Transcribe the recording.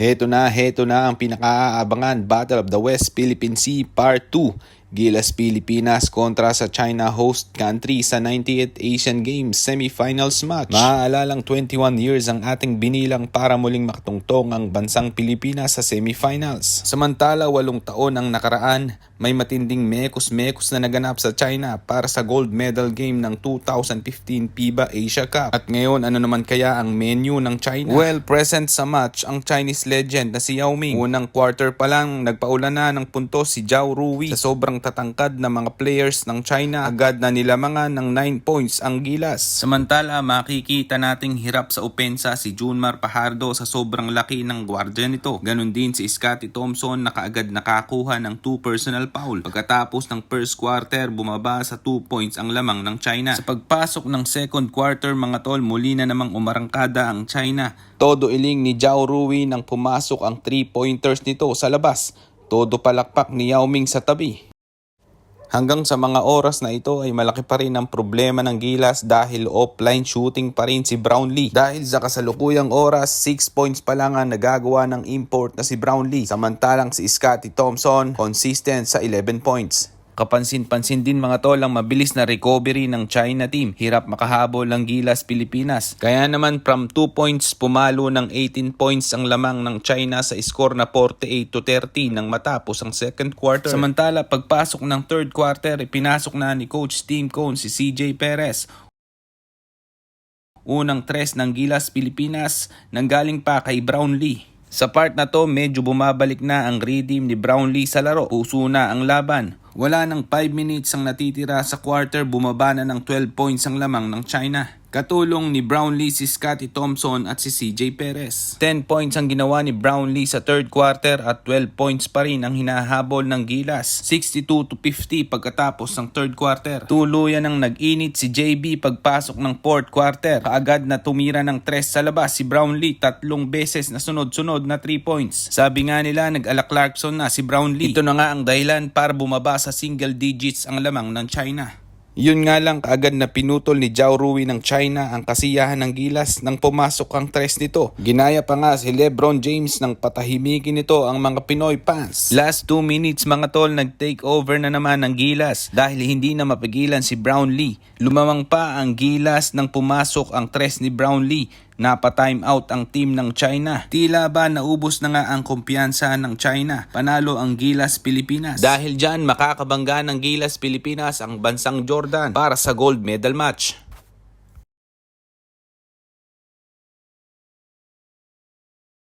Heto na, heto na ang pinakaabangan Battle of the West Philippine Sea Part 2. Gilas Pilipinas kontra sa China host country sa 98th Asian Games semifinals match. Maaalalang 21 years ang ating binilang para muling makatungtong ang bansang Pilipinas sa semifinals. Samantala, walong taon ang nakaraan, may matinding mekos-mekos na naganap sa China para sa gold medal game ng 2015 FIBA Asia Cup. At ngayon, ano naman kaya ang menu ng China? Well, present sa match ang Chinese legend na si Yao Ming. Unang quarter pa lang, nagpaula na ng puntos si Zhao Rui sa sobrang tatangkad na mga players ng China. Agad na nilamangan ng 9 points ang gilas. Samantala, makikita nating hirap sa opensa si Junmar Pajardo sa sobrang laki ng gwardya nito. Ganon din si Scotty Thompson na kaagad nakakuha ng 2 personal foul. Pagkatapos ng first quarter, bumaba sa 2 points ang lamang ng China. Sa pagpasok ng second quarter, mga tol, muli na namang umarangkada ang China. Todo iling ni Zhao Rui nang pumasok ang 3-pointers nito sa labas. Todo palakpak ni Yao Ming sa tabi. Hanggang sa mga oras na ito ay malaki pa rin ang problema ng Gilas dahil offline shooting pa rin si Brownlee. Dahil sa kasalukuyang oras, 6 points pa lang ang nagagawa ng import na si Brownlee. Samantalang si Scotty Thompson, consistent sa 11 points. Kapansin-pansin din mga tol ang mabilis na recovery ng China team. Hirap makahabol ang Gilas Pilipinas. Kaya naman from 2 points pumalo ng 18 points ang lamang ng China sa score na 48 to 30 nang matapos ang second quarter. Samantala pagpasok ng third quarter, ipinasok na ni Coach Team Cone si CJ Perez. Unang tres ng Gilas Pilipinas nanggaling pa kay Brownlee. Sa part na to, medyo bumabalik na ang redeem ni Brownlee sa laro. Puso na ang laban. Wala nang 5 minutes ang natitira sa quarter, bumaba na ng 12 points ang lamang ng China. Katulong ni Brownlee si Scotty Thompson at si CJ Perez. 10 points ang ginawa ni Brownlee sa third quarter at 12 points pa rin ang hinahabol ng Gilas. 62 to 50 pagkatapos ng third quarter. Tuluyan ang nag-init si JB pagpasok ng fourth quarter. Kaagad na tumira ng tres sa labas si Brownlee tatlong beses na sunod-sunod na 3 points. Sabi nga nila nag-ala Clarkson na si Brownlee. Ito na nga ang dahilan para bumaba sa single digits ang lamang ng China. Yun nga lang kaagad na pinutol ni Zhao Rui ng China ang kasiyahan ng gilas nang pumasok ang tres nito. Ginaya pa nga si Lebron James nang patahimikin nito ang mga Pinoy fans. Last 2 minutes mga tol nag-take over na naman ng gilas dahil hindi na mapigilan si Brownlee. Lumamang pa ang gilas nang pumasok ang tres ni Brownlee Napa-time out ang team ng China. Tila ba naubos na nga ang kumpiyansa ng China. Panalo ang Gilas Pilipinas. Dahil dyan makakabangga ng Gilas Pilipinas ang bansang Jordan para sa gold medal match.